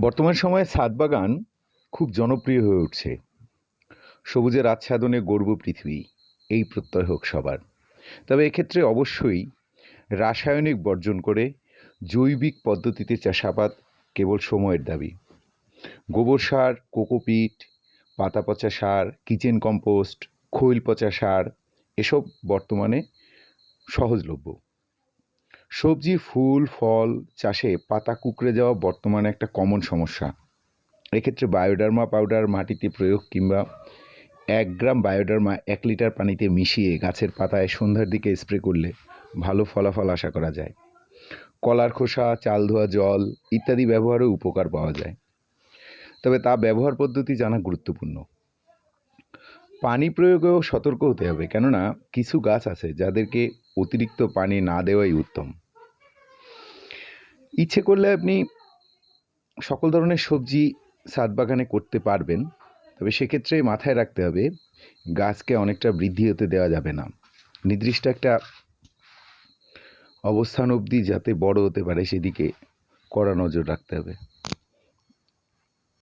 বর্তমান সময়ে ছাদ বাগান খুব জনপ্রিয় হয়ে উঠছে। সবুজের আচ্ছাদনে গর্ব পৃথিবী, এই প্রত্যয় হোক সবার। তবে এক্ষেত্রে অবশ্যই রাসায়নিক বর্জন করে জৈবিক পদ্ধতিতে চাষাবাদ কেবল সময়ের দাবি। গোবর সার, কোকোপিট পাতা পচা সার, কিচেন কম্পোস্ট, খৈল পচা সার, এসব বর্তমানে সহজলভ্য। সবজি, ফুল, ফল চাষে পাতা কুকড়ে যাওয়া বর্তমানে একটা কমন সমস্যা। এক্ষেত্রে বায়োডার্মা পাউডার মাটিতে প্রয়োগ কিংবা এক গ্রাম বায়োডার্মা এক লিটার পানিতে মিশিয়ে গাছের পাতায় সন্ধ্যার দিকে স্প্রে করলে ভালো ফলাফল আশা করা যায়। কলার খোসা, চাল ধোয়া জল ইত্যাদি ব্যবহারেও উপকার পাওয়া যায়। তবে তা ব্যবহার পদ্ধতি জানা গুরুত্বপূর্ণ। পানি প্রয়োগেও সতর্ক হতে হবে, কেননা কিছু গাছ আছে যাদেরকে অতিরিক্ত পানি না দেওয়াই উত্তম। ইচ্ছে করলে আপনি সকল ধরনের সবজি ছাদ বাগানে করতে পারবেন, তবে সেক্ষেত্রে মাথায় রাখতে হবে, গাছকে অনেকটা বৃদ্ধি হতে দেওয়া যাবে না। নির্দিষ্ট একটা অবস্থান অবধি যাতে বড় হতে পারে, সেদিকে কড়া নজর রাখতে হবে।